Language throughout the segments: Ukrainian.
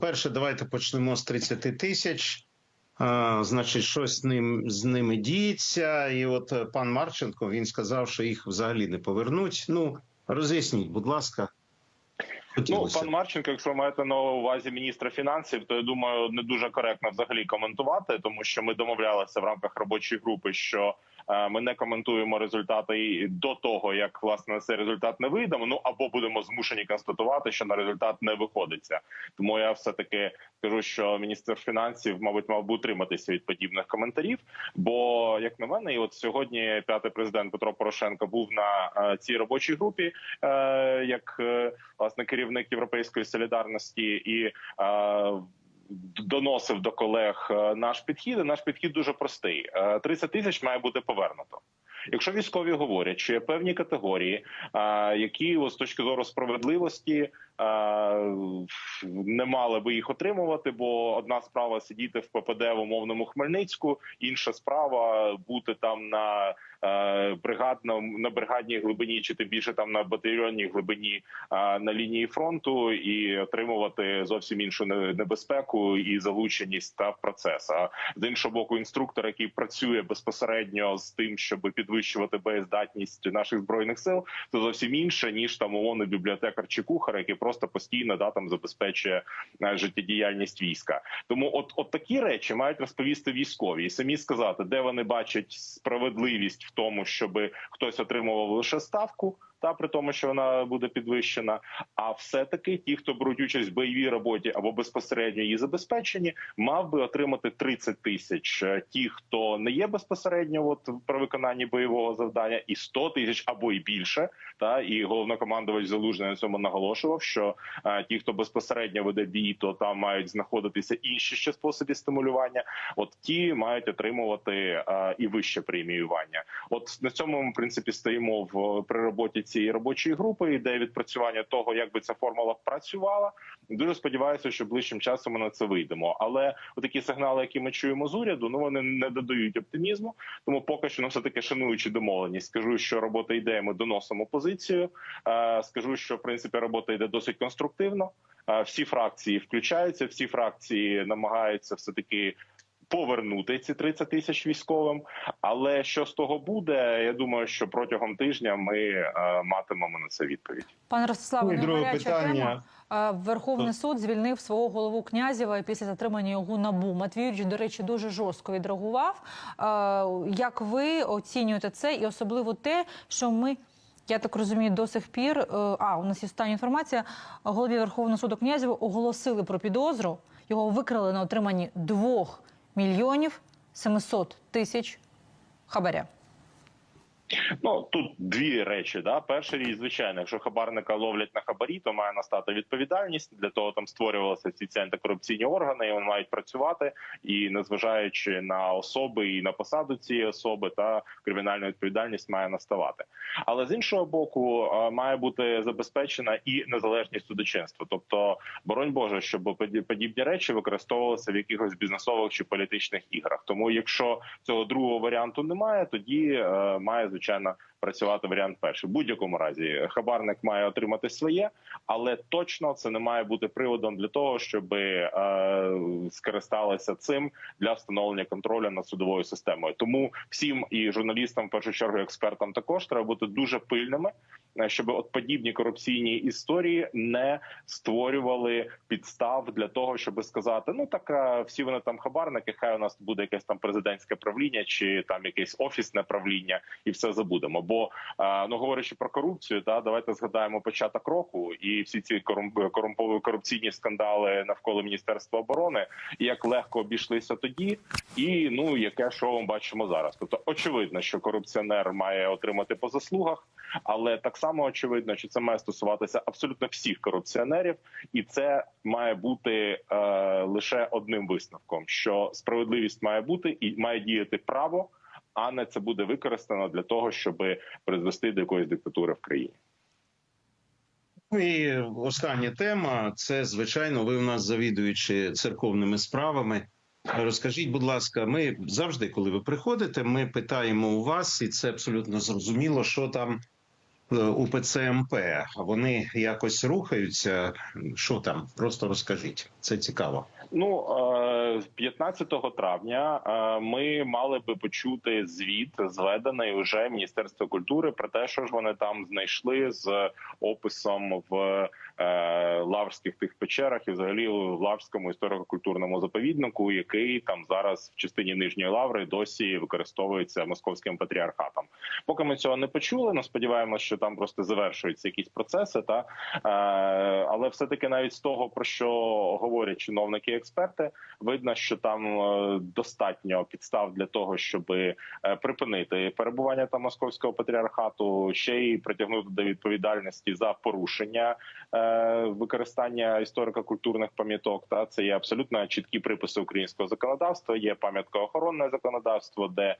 По-перше, давайте почнемо з 30 тисяч. Значить, щось з ним з ними діється. І от е, пан Марченко він сказав, що їх взагалі не повернуть. Ну роз'ясніть, будь ласка. Ну, пан Марченко, якщо ви маєте на увазі міністра фінансів, то я думаю, не дуже коректно взагалі коментувати, тому що ми домовлялися в рамках робочої групи, що ми не коментуємо результати до того, як власне цей результат не вийдемо. Ну або будемо змушені констатувати, що на результат не виходиться. Тому я все таки скажу, що міністр фінансів, мабуть, мав би утриматися від подібних коментарів. Бо як на мене, і от сьогодні п'ятий президент Петро Порошенко був на е, цій робочій групі, е, як е, власне керівник європейської солідарності і. Е, Доносив до колег е, наш підхід. і Наш підхід дуже простий: Е, 30 тисяч має бути повернуто. Якщо військові говорять, що є певні категорії, е, які з точки зору справедливості е, не мали би їх отримувати, бо одна справа сидіти в ППД в умовному Хмельницьку, інша справа бути там на е, бригадному на бригадній глибині, чи тим більше там на батальйонній глибині е, на лінії фронту, і отримувати зовсім іншу небезпеку і залученість та процес. А з іншого боку, інструктор, який працює безпосередньо з тим, щоб підвищувати боєздатність наших збройних сил, це зовсім інше ніж там умовний бібліотекар чи кухар, який просто постійно да там забезпечує е, життєдіяльність війська. Тому, от, от такі речі мають розповісти військові і самі сказати, де вони бачать справедливість в тому, щоб хтось отримував лише ставку. Та при тому, що вона буде підвищена, а все-таки ті, хто беруть участь в бойовій роботі або безпосередньо її забезпечені, мав би отримати 30 тисяч. Е, Ті, хто не є безпосередньо, от при виконанні бойового завдання, і 100 тисяч або й більше. Та і головнокомандувач Залужний на цьому наголошував, що е, ті, хто безпосередньо веде бій, то там мають знаходитися інші ще способи стимулювання. От ті мають отримувати е, і вище преміювання. От на цьому ми в принципі стоїмо в при роботі цієї робочої групи. Іде відпрацювання того, як би ця формула працювала. Дуже сподіваюся, що ближчим часом ми на це вийдемо. Але такі сигнали, які ми чуємо з уряду, ну вони не додають оптимізму. Тому поки що ну, все таки шануючи домовленість, скажу, що робота йде. Ми доносимо позицію. Е, Скажу, що в принципі робота йде досить конструктивно. Е, Всі фракції включаються, всі фракції намагаються все таки. Повернути ці 30 тисяч військовим, але що з того буде? Я думаю, що протягом тижня ми е, матимемо на це відповідь. Пане Ростиславе, Ну, друге питання. тема. Е, Верховний суд звільнив свого голову Князєва після затримання його набу. Матвійович, до речі, дуже жорстко відреагував. Е, Як ви оцінюєте це, і особливо те, що ми. Я так розумію, до сих пір. А у нас є остання інформація. Голові Верховного суду Князєву оголосили про підозру. Його викрали на отриманні 2 мільйонів 700 тисяч хабаря. Ну тут дві речі. Да, перша річ, звичайно, якщо хабарника ловлять на хабарі, то має настати відповідальність. Для того там створювалися ці ці антикорупційні органи, і вони мають працювати. І незважаючи на особи і на посаду цієї особи, та кримінальна відповідальність має наставати. Але з іншого боку, е, має бути забезпечена і незалежність судочинства. Тобто, боронь Боже, щоб поді- подібні речі використовувалися в якихось бізнесових чи політичних іграх. Тому, якщо цього другого варіанту немає, тоді е, має звичайно працювати варіант перший. В будь-якому разі хабарник має отримати своє, але точно це не має бути приводом для того, щоб е, скористалися цим для встановлення контролю над судовою системою. Тому всім і журналістам, в першу чергу, експертам, також треба бути дуже пильними, щоб от подібні корупційні історії не створювали підстав для того, щоб сказати: ну так всі вони там хабарники, хай у нас буде якесь там президентське правління чи там якесь офісне правління, і все забудемо. Бо ну говорячи про корупцію, та давайте згадаємо початок року і всі ці корумп- корумпові корупційні скандали навколо міністерства оборони, як легко обійшлися тоді, і ну яке шоу ми бачимо зараз. Тобто, очевидно, що корупціонер має отримати по заслугах, але так само очевидно, що це має стосуватися абсолютно всіх корупціонерів, і це має бути е, лише одним висновком: що справедливість має бути і має діяти право, а не це буде використано для того, щоб призвести до якоїсь диктатури в країні. Ну і остання тема це звичайно. Ви у нас завідуючи церковними справами. Розкажіть, будь ласка, ми завжди, коли ви приходите, ми питаємо у вас, і це абсолютно зрозуміло, що там УПЦ МП, вони якось рухаються. Що там? Просто розкажіть. Це цікаво. Ну е, 15 травня е, ми мали би почути звіт, зведений уже Міністерство культури про те, що ж вони там знайшли з описом в е, лаврських тих печерах і взагалі в лаврському історико-культурному заповіднику, який там зараз в частині нижньої лаври досі використовується московським патріархатом. Поки ми цього не почули, ну сподіваємося, що там просто завершуються якісь процеси. Та е, але все таки навіть з того про що говорять чиновники, експерти, видно, що там е, достатньо підстав для того, щоб е, припинити перебування там московського патріархату, ще й притягнути до відповідальності за порушення використання історико-культурних пам'яток. Та це є абсолютно чіткі приписи українського законодавства. Є пам'яткоохоронне законодавство, де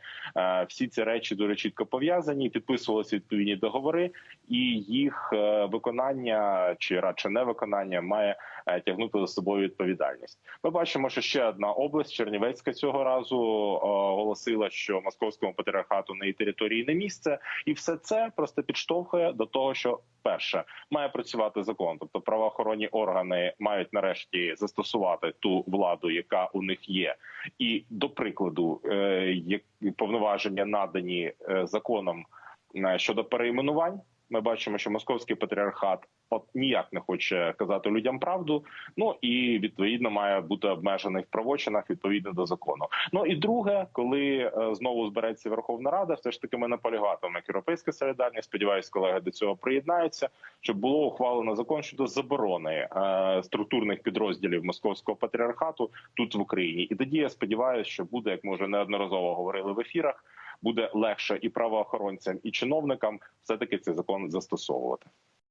всі ці речі дуже чітко пов'язані, підписувалися відповідні договори, і їх е, виконання чи радше не виконання має е, тягнути за собою відповідальність. Ми бачимо, що ще одна область Чернівецька цього разу е, оголосила, що московському патріархату на її території не місце, і все це просто підштовхує до того, що перше має працювати закон, тобто правоохоронні органи мають нарешті застосувати ту владу, яка у них є, і до прикладу, як повноваження надані законом щодо перейменувань. Ми бачимо, що московський патріархат от ніяк не хоче казати людям правду. Ну і відповідно має бути обмежений в правочинах відповідно до закону. Ну і друге, коли е, знову збереться Верховна Рада, все ж таки ми наполягатимемо як європейська солідарність. Сподіваюсь, колеги до цього приєднаються, щоб було ухвалено закон щодо заборони е, структурних підрозділів московського патріархату тут в Україні. І тоді я сподіваюся, що буде, як ми вже неодноразово говорили в ефірах, буде легше і правоохоронцям, і чиновникам все таки цей закон застосовувати.